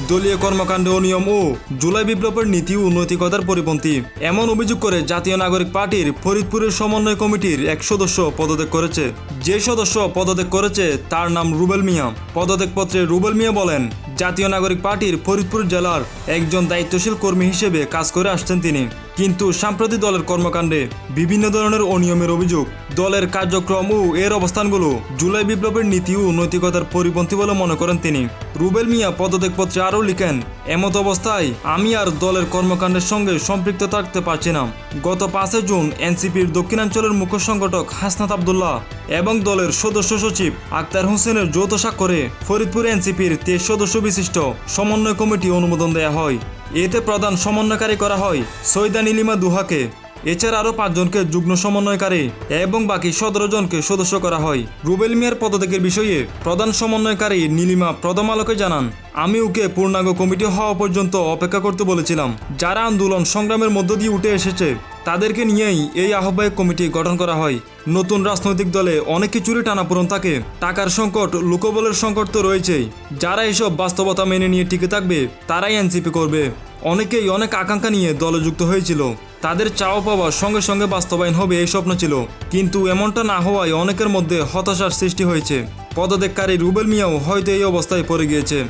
দলীয় কর্মকাণ্ড অনিয়ম ও জুলাই বিপ্লবের নীতি ও নৈতিকতার পরিপন্থী। এমন অভিযোগ করে জাতীয় নাগরিক পার্টির ফরিদপুরের সমন্বয় কমিটির এক সদস্য পদত্যাগ করেছে। যে সদস্য পদত্যাগ করেছে তার নাম রুবেল মিয়া। পদত্যাগপত্রে রুবেল মিয়া বলেন, জাতীয় নাগরিক পার্টির ফরিদপুর জেলার একজন দায়িত্বশীল কর্মী হিসেবে কাজ করে আসছেন তিনি। কিন্তু সাম্প্রতিক দলের কর্মকাণ্ডে বিভিন্ন ধরনের অনিয়মের অভিযোগ। দলের কার্যক্রম ও এর অবস্থানগুলো জুলাই বিপ্লবের নীতি ও নৈতিকতার পরিপন্থী বলে মনে করেন তিনি। রুবেল মিয়া পদত্যাগপত্রে আরও লিখেন, এমত অবস্থায় আমি আর দলের কর্মকাণ্ডের সঙ্গে সম্পৃক্ত থাকতে পারছি না। গত পাঁচে জুন এনসিপির দক্ষিণাঞ্চলের মুখ্য সংগঠক হাসনাত আবদুল্লাহ এবং দলের সদস্য সচিব আক্তার হোসেনের যৌথ স্বাক্ষরে ফরিদপুর এনসিপির তেইশ সদস্য বিশিষ্ট সমন্বয় কমিটি অনুমোদন দেয়া হয়। এতে প্রধান সমন্বয়কারী করা হয় সৈদা নীলিমা দুহাকে। এছাড়া আরও পাঁচজনকে যুগ্ম সমন্বয়কারী এবং বাকি সতেরো জনকে সদস্য করা হয়। রুবেল মিয়ার পদত্যাগের বিষয়ে প্রধান সমন্বয়কারী নীলিমা প্রথম আলোকে জানান, আমি ওকে পূর্ণাঙ্গ কমিটি হওয়া পর্যন্ত অপেক্ষা করতে বলেছিলাম। যারা আন্দোলন সংগ্রামের মধ্য দিয়ে উঠে এসেছে তাদেরকে নিয়েই এই আহ্বায়ক কমিটি গঠন করা হয়। নতুন রাজনৈতিক দলে অনেক কিছুরই টানাপোড়ন থাকে। টাকার সংকট, লোকবলের সংকট তো রয়েছেই। যারা এসব বাস্তবতা মেনে নিয়ে টিকে থাকবে, তারাই এনসিপি করবে। অনেকেই অনেক আকাঙ্ক্ষা নিয়ে দলে যুক্ত হয়েছিল। তাদের চাওয়া পাওয়া সঙ্গে সঙ্গে বাস্তবায়ন হবে এই স্বপ্ন ছিল। কিন্তু এমনটা না হওয়ায় অনেকের মধ্যে হতাশার সৃষ্টি হয়েছে। পদত্যাগকারী রুবেল মিয়াও হয়তো এই অবস্থায় পড়ে গিয়েছে।